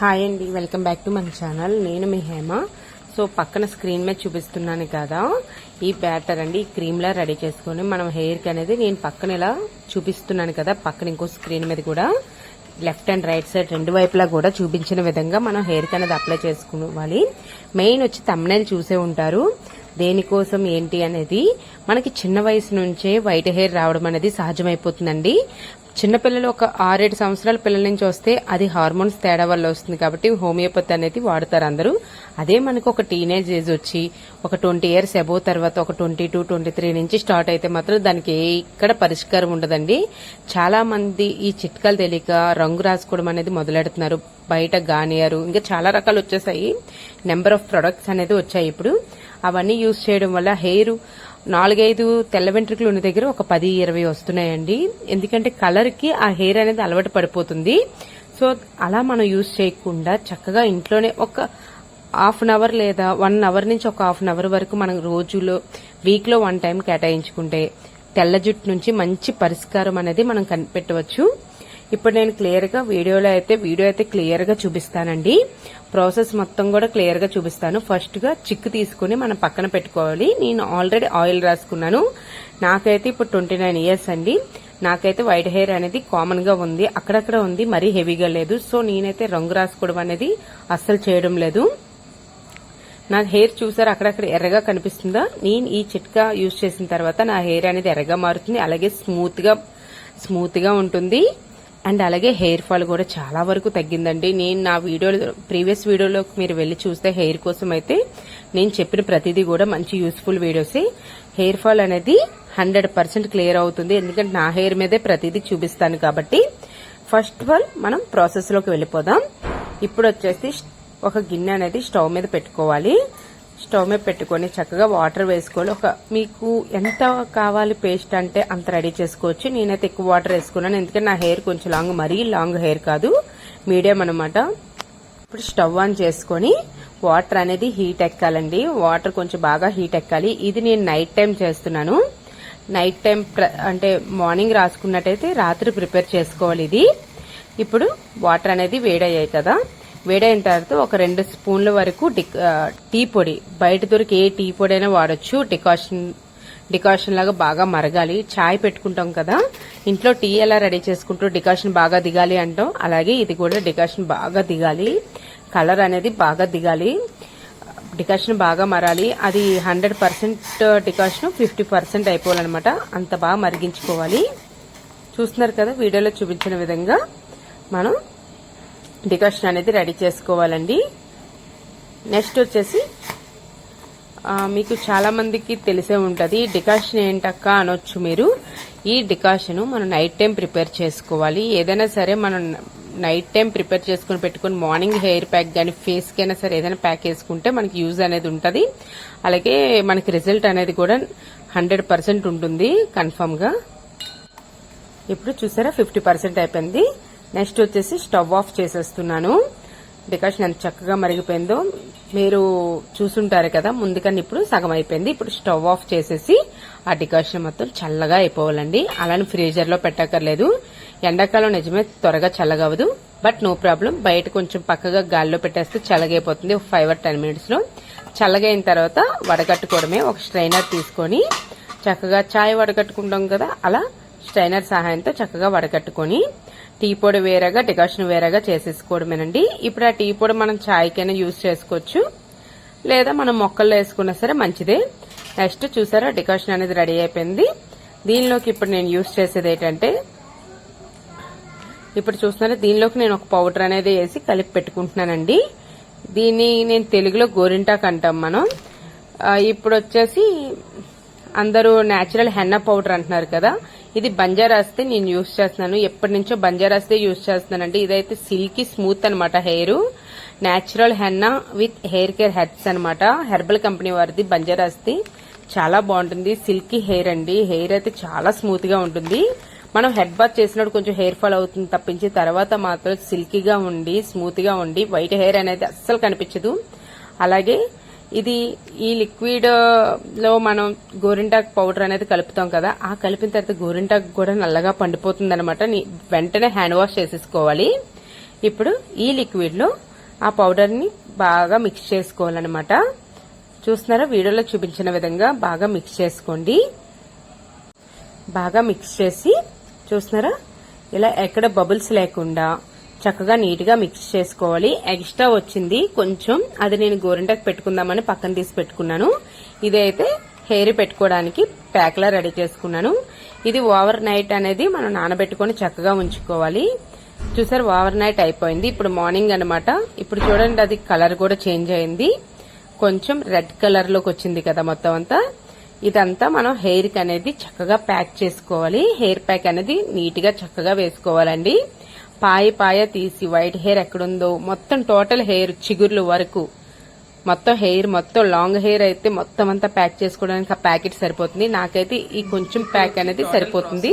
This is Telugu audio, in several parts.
హాయ్ అండి వెల్కమ్ బ్యాక్ టు మన ఛానల్ నేను మీ హేమ. సో పక్కన స్క్రీన్ మీద చూపిస్తున్నాను కదా ఈ బ్యాటర్ అండి ఈ క్రీమ్లా రెడీ చేసుకొని మనం హెయిర్కి అనేది నేను పక్కన ఇలా చూపిస్తున్నాను కదా పక్కన ఇంకో స్క్రీన్ మీద కూడా. లెఫ్ట్ అండ్ రైట్ సైడ్ రెండు వైపులా కూడా చూపించిన విధంగా మనం హెయిర్కి అనేది అప్లై చేసుకోవాలి మెయిన్ వచ్చి తమ్నేలు చూసే ఉంటారు. దేనికోసం ఏంటి అనేది మనకి చిన్న వయసు నుంచే వైట్ హెయిర్ రావడం అనేది సహజమైపోతుందండి. చిన్నపిల్లలు ఒక ఆరేడు సంవత్సరాల పిల్లల నుంచి వస్తే అది హార్మోన్స్ తేడా వల్ల వస్తుంది కాబట్టి హోమియోపతి అనేది వాడతారు అందరూ. అదే మనకు ఒక టీనేజ్ ఏజ్ వచ్చి ఒక ట్వంటీ ఇయర్స్ అబోవ్ తర్వాత ఒక ట్వంటీ టూ ట్వంటీ త్రీ నుంచి స్టార్ట్ అయితే మాత్రం దానికి ఇక్కడ పరిష్కారం ఉండదండి. చాలా మంది ఈ చిట్కాలు తెలియక రంగు రాసుకోవడం అనేది మొదలెడుతున్నారు. బయట గానియరు ఇంకా చాలా రకాలు వచ్చేసాయి. నెంబర్ ఆఫ్ ప్రొడక్ట్స్ అనేది వచ్చాయి ఇప్పుడు. అవన్నీ యూజ్ చేయడం వల్ల హెయిర్ నాలుగైదు తెల్ల వెంట్రుకలు ఉన్న దగ్గర ఒక పది ఇరవై వస్తున్నాయండి. ఎందుకంటే కలర్కి ఆ హెయిర్ అనేది అలవాటు పడిపోతుంది. సో అలా మనం యూజ్ చేయకుండా చక్కగా ఇంట్లోనే ఒక హాఫ్ అన్ అవర్ లేదా వన్ అవర్ నుంచి ఒక హాఫ్ అన్ అవర్ వరకు మనం రోజులో వీక్లో వన్ టైం కేటాయించుకుంటే తెల్ల జుట్టు నుంచి మంచి పరిష్కారం అనేది మనం కనిపెట్టవచ్చు. ఇప్పుడు నేను క్లియర్గా వీడియోలో అయితే వీడియో అయితే క్లియర్గా చూపిస్తానండి. ప్రాసెస్ మొత్తం కూడా క్లియర్గా చూపిస్తాను. ఫస్ట్గా చిక్కు తీసుకుని మనం పక్కన పెట్టుకోవాలి. నేను ఆల్రెడీ ఆయిల్ రాసుకున్నాను. నాకైతే ఇప్పుడు ట్వంటీ నైన్ ఇయర్స్ అండి. నాకైతే వైట్ హెయిర్ అనేది కామన్గా ఉంది. అక్కడక్కడ ఉంది మరీ హెవీగా లేదు. సో నేనైతే రంగు రాసుకోవడం అనేది అస్సలు చేయడం లేదు. నా హెయిర్ చూసారు? అక్కడక్కడ ఎర్రగా కనిపిస్తుందా? నేను ఈ చిట్కా యూజ్ చేసిన తర్వాత నా హెయిర్ అనేది ఎర్రగా మారుతుంది. అలాగే స్మూత్గా స్మూత్గా ఉంటుంది. అండ్ అలాగే హెయిర్ ఫాల్ కూడా చాలా వరకు తగ్గిందండి. నేను నా వీడియోలో ప్రీవియస్ వీడియోలోకి మీరు వెళ్ళి చూస్తే హెయిర్ కోసం అయితే నేను చెప్పిన ప్రతిదీ కూడా మంచి యూస్ఫుల్ వీడియోసే. హెయిర్ ఫాల్ అనేది హండ్రెడ్ పర్సెంట్ క్లియర్ అవుతుంది. ఎందుకంటే నా హెయిర్ మీదే ప్రతిదీ చూపిస్తాను కాబట్టి ఫస్ట్ ఆఫ్ ఆల్ మనం ప్రాసెస్లోకి వెళ్ళిపోదాం. ఇప్పుడు వచ్చేసి ఒక గిన్నె అనేది స్టవ్ మీద పెట్టుకోవాలి. స్టవ్ మీద పెట్టుకొని చక్కగా వాటర్ వేసుకోవాలి ఒక మీకు ఎంత కావాలి పేస్ట్ అంటే అంత రెడీ చేసుకోవచ్చు. నేనైతే ఎక్కువ వాటర్ వేసుకున్నాను. ఎందుకంటే నా హెయిర్ కొంచెం లాంగ్ మరీ లాంగ్ హెయిర్ కాదు. మీడియం అనమాట ఇప్పుడు స్టవ్ ఆన్ చేసుకొని వాటర్ అనేది హీట్ ఎక్కాలండి. వాటర్ కొంచెం బాగా హీట్ ఎక్కాలి. ఇది నేను నైట్ టైం చేస్తున్నాను. నైట్ టైం అంటే మార్నింగ్ రాసుకున్నట్టయితే రాత్రి ప్రిపేర్ చేసుకోవాలి ఇది. ఇప్పుడు వాటర్ అనేది వేడయ్యాయి కదా. వేడైన తర్వాత ఒక రెండు స్పూన్ల వరకు టీ పొడి. బయట దొరికి ఏ టీ పొడి అయినా వాడచ్చు. డికాషన్ డికాషన్ లాగా బాగా మరగాలి. చాయ్ పెట్టుకుంటాం కదా. ఇంట్లో టీ ఎలా రెడీ చేసుకుంటూ డికాషన్ బాగా దిగాలి అంటాం. అలాగే ఇది కూడా డికాషన్ బాగా దిగాలి. కలర్ అనేది బాగా దిగాలి. డికాషన్ బాగా మరాలి. అది hundred percent decoction fifty percent అయిపోవాలన్నమాట. అంత బాగా మరిగించుకోవాలి. చూస్తున్నారు కదా వీడియోలో చూపించిన విధంగా మనం డికాషన్ అనేది రెడీ చేసుకోవాలండి. నెక్స్ట్ వచ్చేసి మీకు చాలా మందికి తెలిసే ఉంటుంది డికాషన్ ఏంటక్క అనొచ్చు మీరు. ఈ డికాషన్ మనం నైట్ టైం ప్రిపేర్ చేసుకోవాలి. ఏదైనా సరే మనం నైట్ టైం ప్రిపేర్ చేసుకుని పెట్టుకుని మార్నింగ్ హెయిర్ ప్యాక్ కానీ ఫేస్కి అయినా సరే ఏదైనా ప్యాక్ వేసుకుంటే మనకి యూజ్ అనేది ఉంటుంది. అలాగే మనకి రిజల్ట్ అనేది కూడా హండ్రెడ్ పర్సెంట్ ఉంటుంది కన్ఫామ్గా. ఇప్పుడు చూసారా? ఫిఫ్టీ పర్సెంట్ అయిపోయింది. నెక్స్ట్ వచ్చేసి స్టవ్ ఆఫ్ చేసేస్తున్నాను. డికాషన్ ఎంత చక్కగా మరిగిపోయిందో మీరు చూసుంటారు కదా ముందుకని ఇప్పుడు సగం అయిపోయింది. ఇప్పుడు స్టవ్ ఆఫ్ చేసేసి ఆ డికాషన్ మొత్తం చల్లగా అయిపోవాలండి. అలానే ఫ్రీజర్లో పెట్టక్కర్లేదు. ఎండాకాలం నిజమే త్వరగా చల్లగవదు బట్ నో ప్రాబ్లం బయట కొంచెం పక్కగా గాల్లో పెట్టేస్తే చల్లగైపోతుంది. ఒక ఫైవ్ ఆర్ టెన్ మినిట్స్లో. చల్లగైన తర్వాత వడగట్టుకోవడమే. ఒక స్ట్రైనర్ తీసుకొని చక్కగా చాయ్ వడగట్టుకుంటాం కదా అలా స్ట్రైనర్ సహాయంతో చక్కగా వడగట్టుకొని టీ పొడి వేరేగా డికాషన్ వేరేగా చేసేసుకోవడమేనండి. ఇప్పుడు ఆ టీ పొడి మనం ఛాయ్కైనా యూజ్ చేసుకోవచ్చు. లేదా మనం మొక్కల్లో వేసుకున్నా సరే మంచిదే. నెక్స్ట్ చూసారా డికాషన్ అనేది రెడీ అయిపోయింది. దీనిలోకి ఇప్పుడు నేను యూజ్ చేసేది ఏంటంటే ఇప్పుడు చూస్తున్నారు దీనిలోకి నేను ఒక పౌడర్ అనేది వేసి కలిపి పెట్టుకుంటున్నానండి. దీన్ని నేను తెలుగులో గోరింటాక్ అంటాం మనం. ఇప్పుడు వచ్చేసి అందరూ న్యాచురల్ హెన్న పౌడర్ అంటున్నారు కదా ఇది బంజారాస్తే నేను యూస్ చేస్తున్నాను. ఎప్పటి నుంచో బంజారాస్తే యూస్ చేస్తున్నానండి. ఇదైతే సిల్కీ స్మూత్ అనమాట hair. Natural henna with hair care heads అనమాట హెర్బల్ కంపెనీ వారిది బంజారాస్తి చాలా బాగుంటుంది. సిల్కీ హెయిర్ అండి. హెయిర్ అయితే చాలా స్మూత్గా ఉంటుంది. మనం హెడ్ బాత్ చేసినప్పుడు కొంచెం హెయిర్ ఫాల్ అవుతుంది తప్పించి తర్వాత మాత్రం సిల్కీగా ఉండి స్మూత్గా ఉండి వైట్ హెయిర్ అనేది అస్సలు కనిపించదు. అలాగే ఇది ఈ లిక్విడ్లో మనం గోరింటాకు పౌడర్ అనేది కలుపుతాం కదా ఆ కలిపిన తర్వాత గోరింటాకు కూడా నల్లగా పండిపోతుంది అనమాట వెంటనే హ్యాండ్ వాష్ చేసేసుకోవాలి. ఇప్పుడు ఈ లిక్విడ్లో ఆ పౌడర్ని బాగా మిక్స్ చేసుకోవాలన్నమాట. చూస్తున్నారా? వీడియోలో చూపించిన విధంగా బాగా మిక్స్ చేసుకోండి. బాగా మిక్స్ చేసి చూస్తున్నారా? ఇలా ఎక్కడ బబుల్స్ లేకుండా చక్కగా నీట్గా మిక్స్ చేసుకోవాలి. ఎక్స్ట్రా వచ్చింది. కొంచెం అది నేను గోరింటకు పెట్టుకుందామని పక్కన తీసి పెట్టుకున్నాను. ఇదైతే హెయిర్ పెట్టుకోవడానికి ప్యాక్లా రెడీ చేసుకున్నాను. ఇది ఓవర్ నైట్ అనేది మనం నానబెట్టుకొని చక్కగా ఉంచుకోవాలి. చూసారు ఓవర్ నైట్ అయిపోయింది. ఇప్పుడు మార్నింగ్ అనమాట ఇప్పుడు చూడండి అది కలర్ కూడా చేంజ్ అయింది. కొంచెం రెడ్ కలర్లోకి వచ్చింది కదా మొత్తం అంతా. ఇదంతా మనం హెయిర్కి అనేది చక్కగా ప్యాక్ చేసుకోవాలి. హెయిర్ ప్యాక్ అనేది నీట్గా చక్కగా వేసుకోవాలండి. పాయ పాయ తీసి వైట్ హెయిర్ ఎక్కడుందో మొత్తం టోటల్ హెయిర్ చిగుర్లు వరకు. మొత్తం హెయిర్ మొత్తం లాంగ్ హెయిర్ అయితే మొత్తం అంతా ప్యాక్ చేసుకోవడానికి ఆ ప్యాకెట్ సరిపోతుంది. నాకైతే ఈ కొంచెం ప్యాక్ అనేది సరిపోతుంది.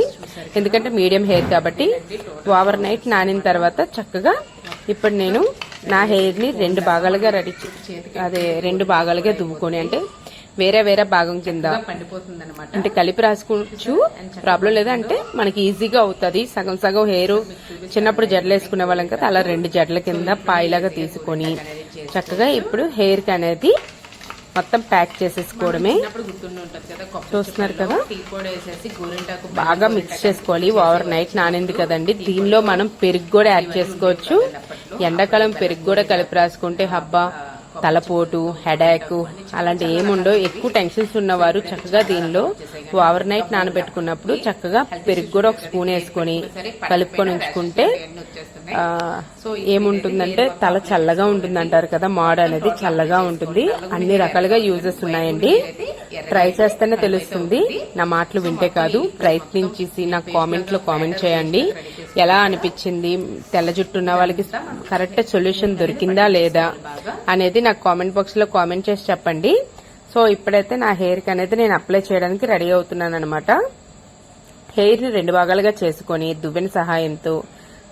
ఎందుకంటే మీడియం హెయిర్ కాబట్టి ఓవర్ నైట్ నానిన తర్వాత చక్కగా ఇప్పుడు నేను నా హెయిర్ని రెండు భాగాలుగా రెడీ అదే రెండు భాగాలుగా దువ్వుకొని అంటే వేరే వేరే భాగం కింద పండిపోతుంది అనమాట అంటే కలిపి రాసుకోవచ్చు. ప్రాబ్లం లేదా అంటే మనకి ఈజీగా అవుతుంది. సగం సగం హెయిర్ చిన్నప్పుడు జడలు వేసుకునే వాళ్ళం కదా అలా రెండు జడల కింద పాయిలాగా తీసుకొని చక్కగా ఇప్పుడు హెయిర్కి అనేది మొత్తం ప్యాక్ చేసేసుకోవడమే. చూస్తున్నారు కదా? బాగా మిక్స్ చేసుకోవాలి. ఓవర్ నైట్ నానింది కదండి. దీనిలో మనం పెరుగు కూడా యాడ్ చేసుకోవచ్చు. ఎండాకాలం పెరుగు కూడా కలిపి రాసుకుంటే హబ్బా తలపోటు హెడాక్ అలాంటి ఏముండో ఎక్కువ టెన్షన్స్ ఉన్నవారు చక్కగా దీనిలో ఓవర్ నైట్ నానబెట్టుకున్నప్పుడు చక్కగా పెరుగు కూడా ఒక స్పూన్ వేసుకొని కలుపుకొని ఉంచుకుంటే ఏముంటుందంటే తల చల్లగా ఉంటుంది అంటారు కదా మాడ్ అనేది చల్లగా ఉంటుంది. అన్ని రకాలుగా యూజెస్ ఉన్నాయండి. ట్రై చేస్తేనే తెలుస్తుంది. నా మాటలు వింటే కాదు. ప్రయత్నించేసి నాకు కామెంట్లో కామెంట్ చేయండి. ఎలా అనిపించింది? తెల్ల జుట్టు ఉన్న వాళ్ళకి కరెక్ట్ సొల్యూషన్ దొరికిందా లేదా అనేది నాకు కామెంట్ బాక్స్లో కామెంట్ చేసి చెప్పండి. సో ఇప్పుడైతే నా హెయిర్కి అనేది నేను అప్లై చేయడానికి రెడీ అవుతున్నాను అనమాట హెయిర్ని రెండు భాగాలుగా చేసుకొని దువ్వెన సహాయంతో.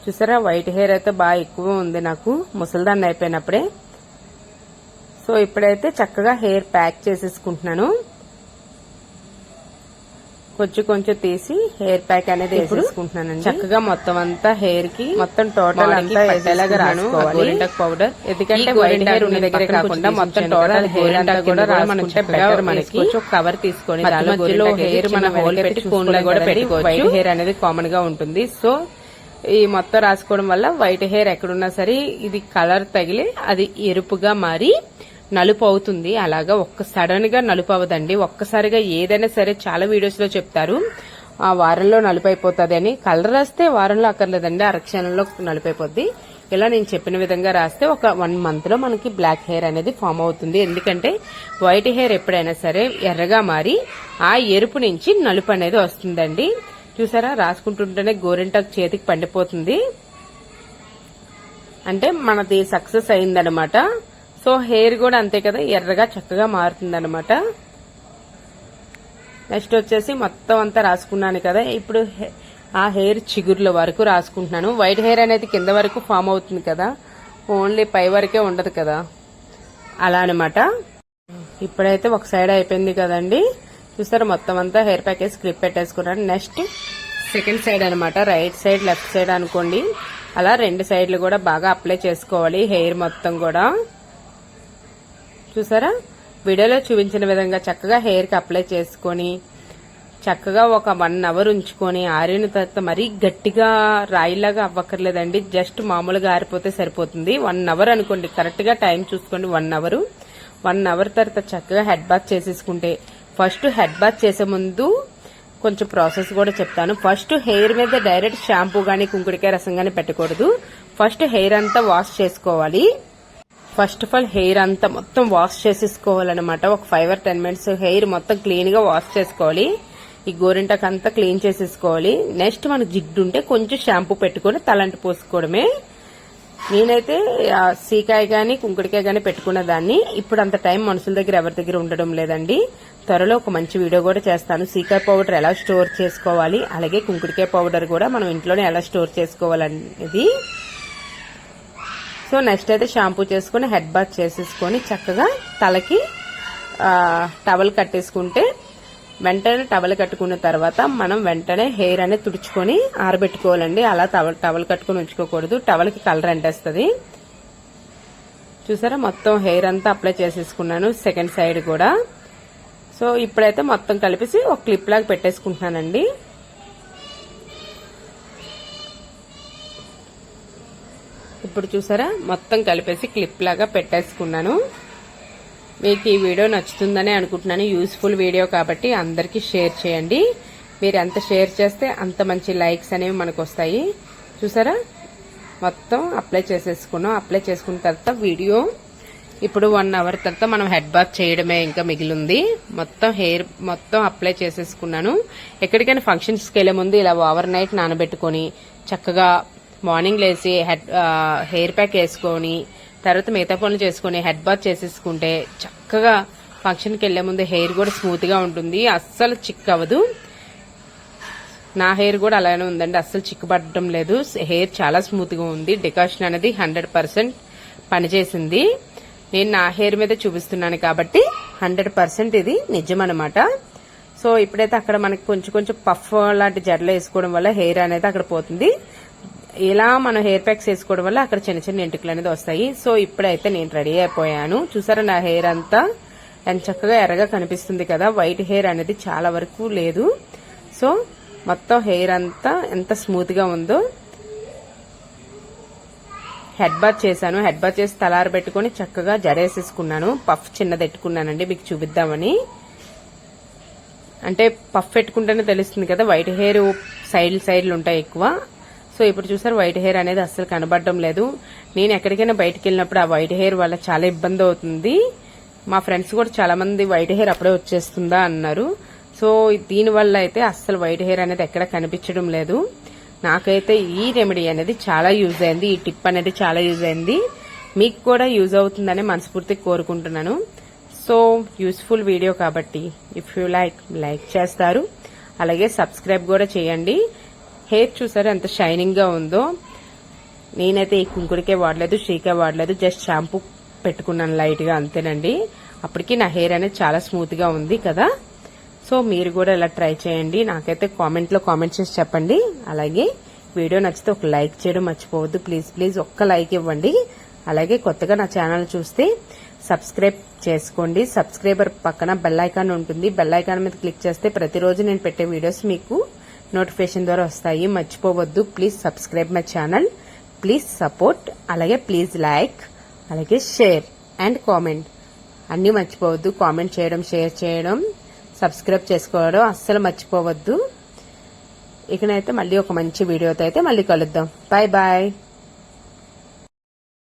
చూసారా? వైట్ హెయిర్ అయితే బాగా ఎక్కువ ఉంది నాకు. ముసలిదాన్ని అయిపోయినప్పుడే. సో ఇప్పుడైతే చక్కగా హెయిర్ ప్యాక్ చేసేసుకుంటున్నాను. కొంచెం కొంచెం తీసి హెయిర్ ప్యాక్ అనేది వేసేసుకుంటున్నాను చక్కగా మొత్తం అంతా హెయిర్కి మొత్తం టోటల్ అంతా వేసేలాగా రాసుకోవాలి. గోరింటాక్ పౌడర్ ఎందుకంటే వైట్ హెయిర్ ఉన్న దగ్గర కాకుండా మొత్తం టోటల్ హెయిర్ అంతా కూడా రాసుకుంటే బెటర్ మనకి. కవర్ తీసుకొని మధ్యలో హెయిర్ మన హోల్ పెట్టి స్పూన్లో కూడా పెట్టుకోవచ్చు. వైట్ హెయిర్ అనేది కామన్గా ఉంటుంది. సో ఈ మొత్తం రాసుకోవడం వల్ల వైట్ హెయిర్ ఎక్కడున్నా సరే ఇది కలర్ తగిలి అది ఎరుపుగా మారి నలుపు అవుతుంది. అలాగా ఒక్క సడన్గా నలుపు అవ్వదండి. ఒక్కసారిగా ఏదైనా సరే చాలా వీడియోస్లో చెప్తారు. ఆ వారంలో నలుపు అయిపోతుంది అని. కలర్ రాస్తే వారంలో అక్కర్లేదండి. అరక్షణంలో నలుపు అయిపోద్ది. ఇలా నేను చెప్పిన విధంగా రాస్తే ఒక వన్ మంత్లో మనకి బ్లాక్ హెయిర్ అనేది ఫామ్ అవుతుంది. ఎందుకంటే వైట్ హెయిర్ ఎప్పుడైనా సరే ఎర్రగా మారి ఆ ఎరుపు నుంచి నలుపు అనేది వస్తుందండి. చూసారా? రాసుకుంటుంటేనే గోరింటాకు చేతికి పండిపోతుంది. అంటే మనది సక్సెస్ అయిందనమాట సో హెయిర్ కూడా అంతే కదా ఎర్రగా చక్కగా మారుతుందన్నమాట. నెక్స్ట్ వచ్చేసి మొత్తం అంతా రాసుకున్నాను కదా ఇప్పుడు ఆ హెయిర్ చిగుర్ల వరకు రాసుకుంటున్నాను. వైట్ హెయిర్ అనేది కింద వరకు ఫామ్ అవుతుంది కదా ఓన్లీ పై వరకే ఉండదు కదా. అలా అనమాట ఇప్పుడైతే ఒక సైడ్ అయిపోయింది కదండి. చూసారు మొత్తం అంతా హెయిర్ ప్యాకేజ్ క్లిప్ పెట్టేసుకున్నాను. నెక్స్ట్ సెకండ్ సైడ్ అనమాట రైట్ సైడ్ లెఫ్ట్ సైడ్ అనుకోండి. అలా రెండు సైడ్లు కూడా బాగా అప్లై చేసుకోవాలి హెయిర్ మొత్తం కూడా. చూసారా? వీడియోలో చూపించిన విధంగా చక్కగా హెయిర్కి అప్లై చేసుకొని చక్కగా ఒక వన్ అవర్ ఉంచుకొని ఆరిన తర్వాత మరీ గట్టిగా రాయిలాగా అవ్వక్కర్లేదండి. జస్ట్ మామూలుగా ఆరిపోతే సరిపోతుంది. వన్ అవర్ అనుకోండి. కరెక్ట్గా టైం చూసుకోండి. One hour. వన్ అవర్ తర్వాత చక్కగా హెడ్ బాత్ చేసేసుకుంటే ఫస్ట్ హెడ్ బాత్ చేసే ముందు కొంచెం ప్రాసెస్ కూడా చెప్తాను. ఫస్ట్ హెయిర్ మీద డైరెక్ట్ షాంపూ గానీ కుంకుడికాయ రసం గానీ పెట్టకూడదు. ఫస్ట్ హెయిర్ అంతా వాష్ చేసుకోవాలి. ఫస్ట్ ఆఫ్ ఆల్ హెయిర్ అంతా మొత్తం వాష్ చేసేసుకోవాలన్నమాట. ఒక five or ten minutes hair మొత్తం క్లీన్గా వాష్ చేసుకోవాలి. ఈ గోరింటాకు అంతా క్లీన్ చేసేసుకోవాలి. నెక్స్ట్ మనకు జిడ్డు ఉంటే కొంచెం షాంపూ పెట్టుకొని తలంటి పోసుకోవడమే. నేనైతే సీకాయ గాని కుంకుడికాయ గాని పెట్టుకున్న దాన్ని ఇప్పుడు అంత టైం మనుషుల దగ్గర ఎవరి దగ్గర ఉండడం లేదండి. త్వరలో ఒక మంచి వీడియో కూడా చేస్తాను. సీకాయ పౌడర్ ఎలా స్టోర్ చేసుకోవాలి అలాగే కుంకుడికాయ పౌడర్ కూడా మనం ఇంట్లోనే ఎలా స్టోర్ చేసుకోవాలనేది. సో నెక్స్ట్ అయితే షాంపూ చేసుకుని హెడ్ బాత్ చేసేసుకొని చక్కగా తలకి టవల్ కట్టేసుకుంటే వెంటనే టవల్ కట్టుకున్న తర్వాత మనం వెంటనే హెయిర్ అనేది తుడుచుకొని ఆరబెట్టుకోవాలండి. అలా టవల్ టవల్ కట్టుకుని ఉంచుకోకూడదు. టవల్కి కలర్ అంటేస్తుంది. చూసారా? మొత్తం హెయిర్ అంతా అప్లై చేసేసుకున్నాను సెకండ్ సైడ్ కూడా. సో ఇప్పుడైతే మొత్తం కలిపేసి ఒక క్లిప్ లాగా పెట్టేసుకుంటున్నానండి. ఇప్పుడు చూసారా? మొత్తం కలిపేసి క్లిప్ లాగా పెట్టేసుకున్నాను. మీకు ఈ వీడియో నచ్చుతుందని అనుకుంటున్నాను. యూస్ఫుల్ వీడియో కాబట్టి అందరికీ షేర్ చేయండి. మీరు ఎంత షేర్ చేస్తే అంత మంచి లైక్స్ అనేవి మనకు వస్తాయి. చూసారా? మొత్తం అప్లై చేసేసుకున్నాం. అప్లై చేసుకున్న తర్వాత వీడియో ఇప్పుడు వన్ అవర్ తర్వాత మనం హెడ్ బాత్ చేయడమే ఇంకా మిగిలింది. మొత్తం హెయిర్ మొత్తం అప్లై చేసేసుకున్నాను. ఎక్కడికైనా ఫంక్షన్స్కి వెళ్ళే ముందు ఇలా ఓవర్ నైట్ నానబెట్టుకొని చక్కగా మార్నింగ్ లేచి హెడ్ హెయిర్ ప్యాక్ వేసుకొని తర్వాత మిగతా పనులు చేసుకుని హెడ్ బాత్ చేసేసుకుంటే చక్కగా ఫంక్షన్కి వెళ్ళే ముందు హెయిర్ కూడా స్మూత్గా ఉంటుంది. అస్సలు చిక్ అవ్వదు నా హెయిర్ కూడా అలానే ఉందండి. అస్సలు చిక్కుపడటం లేదు. హెయిర్ చాలా స్మూత్గా ఉంది. డికాషన్ అనేది హండ్రెడ్ పర్సెంట్ పనిచేసింది. నేను నా హెయిర్ మీద చూపిస్తున్నాను కాబట్టి హండ్రెడ్ పర్సెంట్ ఇది నిజం అనమాట సో ఇప్పుడైతే అక్కడ మనకి కొంచెం కొంచెం పఫ్ లాంటి జడలు వేసుకోవడం వల్ల హెయిర్ అనేది అక్కడ పోతుంది. ఇలా మనం హెయిర్ ప్యాక్స్ వేసుకోవడం వల్ల అక్కడ చిన్న చిన్న ఎంటుకలు అనేది వస్తాయి. సో ఇప్పుడైతే నేను రెడీ అయిపోయాను. చూసారా నా హెయిర్ అంతా? ఎంత చక్కగా ఎర్రగా కనిపిస్తుంది కదా. వైట్ హెయిర్ అనేది చాలా వరకు లేదు. సో మొత్తం హెయిర్ అంతా ఎంత స్మూత్గా ఉందో హెడ్ బాత్ చేశాను. హెడ్ బాత్ చేసి తలారు పెట్టుకుని చక్కగా జడేసేసుకున్నాను. పఫ్ చిన్నది పెట్టుకున్నానండి మీకు చూపిద్దామని. అంటే పఫ్ పెట్టుకుంటేనే తెలుస్తుంది కదా వైట్ హెయిర్ సైడ్ సైడ్లు ఉంటాయి ఎక్కువ. సో ఇప్పుడు చూసారు వైట్ హెయిర్ అనేది అస్సలు కనబడడం లేదు. నేను ఎక్కడికైనా బయటకు వెళ్ళినప్పుడు ఆ వైట్ హెయిర్ వల్ల చాలా ఇబ్బంది అవుతుంది. మా ఫ్రెండ్స్ కూడా చాలా మంది వైట్ హెయిర్ అప్పుడే వచ్చేస్తుందా అన్నారు. సో దీని వల్ల అయితే అస్సలు వైట్ హెయిర్ అనేది ఎక్కడ కనిపించడం లేదు. నాకైతే ఈ రెమెడీ అనేది చాలా యూజ్ అయింది ఈ టిప్ అనేది చాలా యూజ్ అయింది. మీకు కూడా యూజ్ అవుతుందని మనస్ఫూర్తిగా కోరుకుంటున్నాను. సో యూస్ఫుల్ వీడియో కాబట్టి ఇఫ్ యూ లైక్ లైక్ చేస్తారు. అలాగే సబ్స్క్రైబ్ కూడా చేయండి. హెయిర్ చూసారా ఎంత షైనింగ్గా ఉందో? నేనైతే ఈ కుంకుడికే వాడలేదు శ్రీకే వాడలేదు జస్ట్ షాంపూ పెట్టుకున్నాను లైట్గా అంతేనండి. అప్పటికి నా హెయిర్ అనేది చాలా స్మూత్గా ఉంది కదా. సో మీరు కూడా ఇలా ట్రై చేయండి. నాకైతే కామెంట్లో కామెంట్ చేసి చెప్పండి. అలాగే వీడియో నచ్చితే ఒక లైక్ చేయడం మర్చిపోవద్దు. ప్లీజ్ ప్లీజ్ ఒక్క లైక్ ఇవ్వండి. అలాగే కొత్తగా నా ఛానల్ చూస్తే సబ్స్క్రైబ్ చేసుకోండి. సబ్స్క్రైబర్ పక్కన బెల్ ఐకాన్ ఉంటుంది. బెల్ ఐకాన్ మీద క్లిక్ చేస్తే ప్రతిరోజు నేను పెట్టే వీడియోస్ మీకు నోటిఫికేషన్ ద్వారా వస్తాయి. మర్చిపోవద్దు. Please subscribe my channel please support అలాగే ప్లీజ్ లైక్ అలాగే షేర్ అండ్ కామెంట్ అన్ని మర్చిపోవద్దు. కామెంట్ చేయడం షేర్ చేయడం సబ్స్క్రైబ్ చేసుకోవడం అస్సలు మర్చిపోవద్దు. ఇకనైతే మళ్ళీ ఒక మంచి వీడియోతో అయితే మళ్ళీ కలుద్దాం. Bye bye